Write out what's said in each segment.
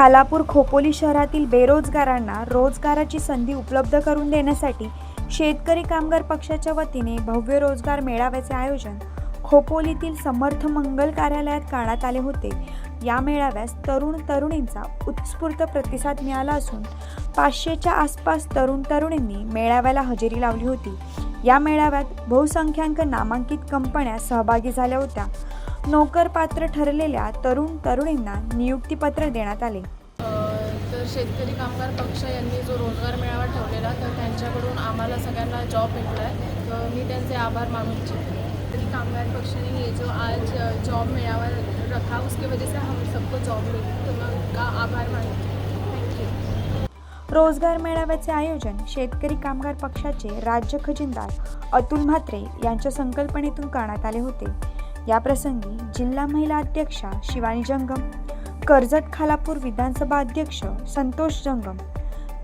खालापूर खोपोली शहरातील बेरोजगारांना रोजगाराची संधी उपलब्ध करून देण्यासाठी शेतकरी कामगार पक्षाच्या वतीने भव्य रोजगार मेळाव्याचे आयोजन खोपोलीतील समर्थ मंगल कार्यालयात करण्यात आले होते. या मेळाव्यास तरुण तरुणींचा उत्स्फूर्त प्रतिसाद मिळाला असून पाचशेच्या आसपास तरुण तरुणींनी मेळाव्याला हजेरी लावली होती. या मेळाव्यात बहुसंख्याक नामांकित कंपन्या सहभागी झाल्या होत्या. नोकर पात्र ठरलेल्या तरुण तरुणींना नियुक्तीपत्र देण्यात आले. तर शेतकरी कामगार पक्ष यांनी जो रोजगार मेळावा ठेवलेला तर त्यांच्याकडून आम्हाला सगळ्यांना जॉब भेटला आहे तर मी त्यांचे आभार मानू इच्छिते. शेतकरी कामगार पक्ष ने ये जो आज जॉब मेळावा रखा उसके वजह से हम सबको जॉब मिली. तो मैं उनका आभार मानती हूँ यू रोजगार मेळाव्याचे आयोजन शेतकरी कामगार पक्षाचे राज्य खजिनदार अतुल म्हात्रे यांच्या संकल्पनेतून करण्यात आले होते. याप्रसंगी जिल्हा महिला अध्यक्षा शिवानी जंगम कर्जत खालापूर विधानसभा अध्यक्ष संतोष जंगम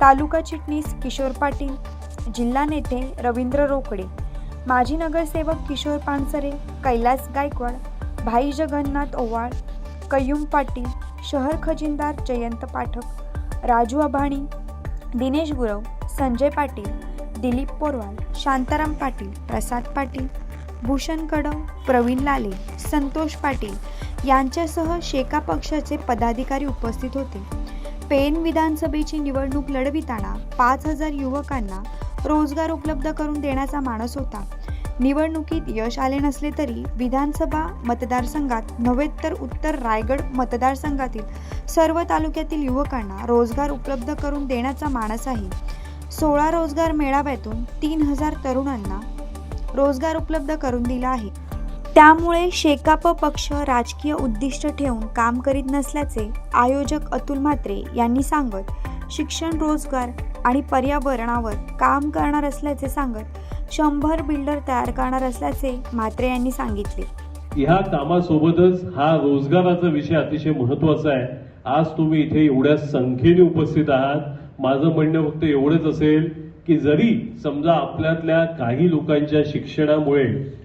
तालुका चिटणीस किशोर पाटील जिल्हा नेते रवींद्र रोकडे माजी नगरसेवक किशोर पानसरे कैलास गायकवाड भाई जगन्नाथ ओवाळ कय्यूम पाटील शहर खजिनदार जयंत पाठक राजू अभाणी दिनेश गुरव संजय पाटील दिलीप पोरवाल शांताराम पाटील प्रसाद पाटील भूषण कडम प्रवीण लाले संतोष पाटील यांच्यासह शेका पक्षाचे पदाधिकारी उपस्थित होते. पेन विधानसभेची निवडणूक लढविताना पाच हजार युवकांना रोजगार उपलब्ध करून देण्याचा मानस होता. निवडणुकीत यश आले नसले तरी विधानसभा मतदारसंघात नव्हे तर उत्तर रायगड मतदारसंघातील सर्व तालुक्यातील युवकांना रोजगार उपलब्ध करून देण्याचा मानस आहे सोळा रोजगार मेळाव्यातून तीन हजार तरुणांना रोजगार उपलब्ध करून दिला आहे. त्यामुळे शेकाप पक्ष राजकीय उद्दिष्ट ठेवून काम करीत नसल्याचे आयोजक अतुल म्हात्रे यांनी सांगत शिक्षण रोजगार आणि पर्यावरणावर काम करणार असल्याचे सांगत शंभर बिल्डर तयार करणार असल्याचे म्हात्रे यांनी सांगितले. ह्या कामासोबतच हा रोजगाराचा विषय अतिशय महत्त्वाचा आहे. आज तुम्ही इथे एवढ्या संख्येने उपस्थित आहात. माझं म्हणणं फक्त एवढंच असेल की जरी समजा आपल्यातल्या काही लोकांच्या शिक्षणामुळे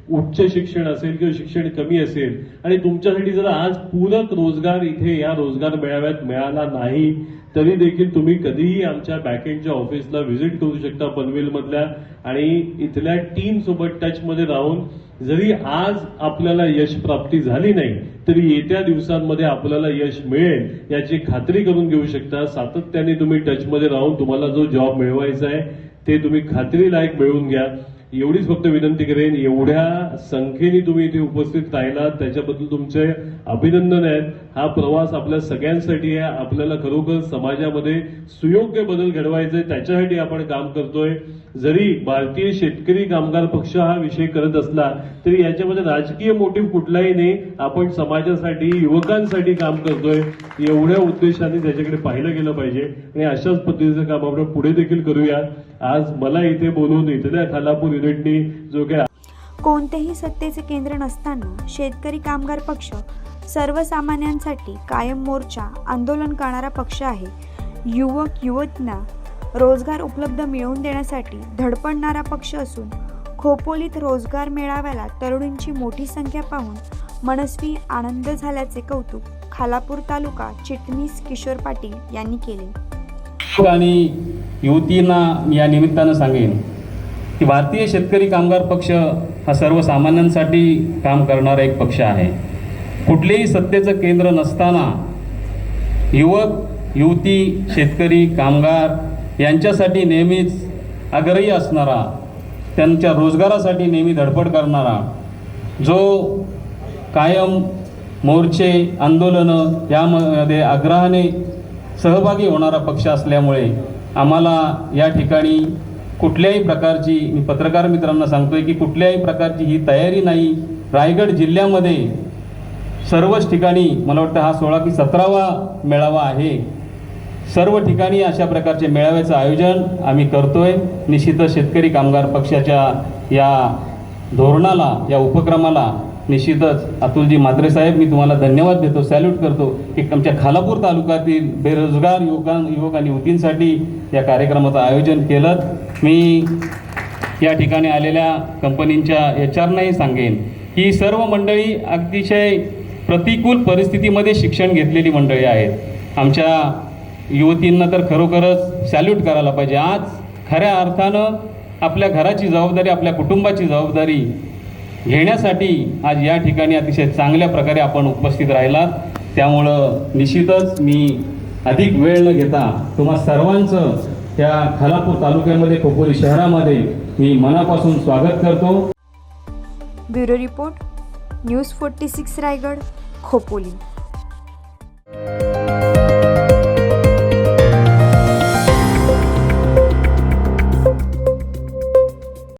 उच्च शिक्षण असेल किंवा शिक्षण कमी असेल आणि तुमच्यासाठी जर आज पूरक रोजगार इथे या रोजगार मेळाव्यात मिळाला नाही तरी देखील तुम्ही कधीही आमच्या बॅकेंडच्या ऑफिसला व्हिजिट करू शकता पनवेलमधल्या आणि इथल्या टीम सोबत टचमध्ये राहून जरी आज आपल्याला यश प्राप्ती झाली नाही तरी येत्या दिवसांमध्ये आपल्याला यश मिळेल याची खात्री करून घेऊ शकता. सातत्याने तुम्ही टचमध्ये राहून तुम्हाला जो जॉब मिळवायचा आहे ते तुम्ही खात्रीलायक मिळवून घ्या. एवढीच फक्त विनंती करेन एवढ्या संख्येने तुम्ही इथे उपस्थित राहिलात त्याच्याबद्दल तुमचे अभिनंदन आहेत. हा प्रवास आपल्या सगळ्यांसाठी आहे. आपल्याला खरोखर समाजामध्ये सुयोग्य बदल घडवायचे त्याच्यासाठी आपण काम करतोय. जरी भारतीय शेतकरी कामगार पक्ष हा विषय करत असला तरी याच्यामध्ये राजकीय मोटिव्ह कुठलाही नाही. आपण समाजासाठी युवकांसाठी काम करतोय. एवढ्या उद्देशाने त्याच्याकडे पाहिलं गेलं पाहिजे. आणि अशाच पद्धतीचं काम आपण पुढे देखील करूया. आज मला इथे बोलून इथल्या खालापूर युनिटनी जो काही कोणतेही सत्तेचे केंद्र नसताना शेतकरी कामगार पक्ष सर्वसामान्यांसाठी कायम मोर्चा आंदोलन करणारा पक्ष आहे. युवक युवतींना रोजगार उपलब्ध मिळवून देण्यासाठी धडपडणारा पक्ष असून खोपोलीत रोजगार मेळाव्याला तरुणींची मोठी संख्या पाहून मनस्वी आनंद झाल्याचे कौतुक खालापूर तालुका चिटणीस किशोर पाटील यांनी केले. आणि युवतींना या निमित्तानं सांगेन की भारतीय शेतकरी कामगार पक्ष हा सर्वसामान्यांसाठी काम करणारा एक पक्ष आहे. कुठलेही सत्तेचं केंद्र नसताना युवक युवती शेतकरी कामगार यांच्यासाठी नेहमीच आग्रही असणारा त्यांच्या रोजगारासाठी नेहमी धडपड करणारा जो कायम मोर्चे आंदोलनं यामध्ये आग्रहाने सहभागी होणारा पक्ष असल्यामुळे आम्हाला या ठिकाणी कुठल्याही प्रकारची मी पत्रकार मित्रांना सांगतोय की कुठल्याही प्रकारची ही तयारी नाही. रायगड जिल्ह्यामध्ये सर्वच ठिकाणी मला वाटतं हा सोळा की सतरावा मेळावा आहे. सर्व ठिकाणी अशा प्रकारचे मेळाव्याचं आयोजन आम्ही करतोय. निश्चितच शेतकरी कामगार पक्षाच्या या धोरणाला या उपक्रमाला निश्चितच अतुलजी म्हात्रे साहेब मी तुम्हाला धन्यवाद देतो सॅल्यूट करतो की आमच्या खालापूर तालुक्यातील बेरोजगार युवकां युवक आणि युवतींसाठी या कार्यक्रमाचं आयोजन केलं. मी या ठिकाणी आलेल्या कंपनींच्या एच आरनाही सांगेन. ही सर्व मंडळी अतिशय प्रतिकूल परिस्थितीमध्ये शिक्षण घेतलेली मंडळी आहेत. आमच्या युवतींना तर खरोखरच सॅल्यूट करायला पाहिजे. आज खऱ्या अर्थानं आपल्या घराची जबाबदारी आपल्या कुटुंबाची जबाबदारी घेण्यासाठी आज या ठिकाणी अतिशय चांगल्या प्रकारे आपण उपस्थित राहिलात. त्यामुळं निश्चितच मी अधिक वेळ न घेता तुम्हा सर्वांचं त्या खालापूर तालुक्यामध्ये खोपोली शहरामध्ये मी मनापासून स्वागत करतो. Bureau report. News forty six Raigad Khopoli.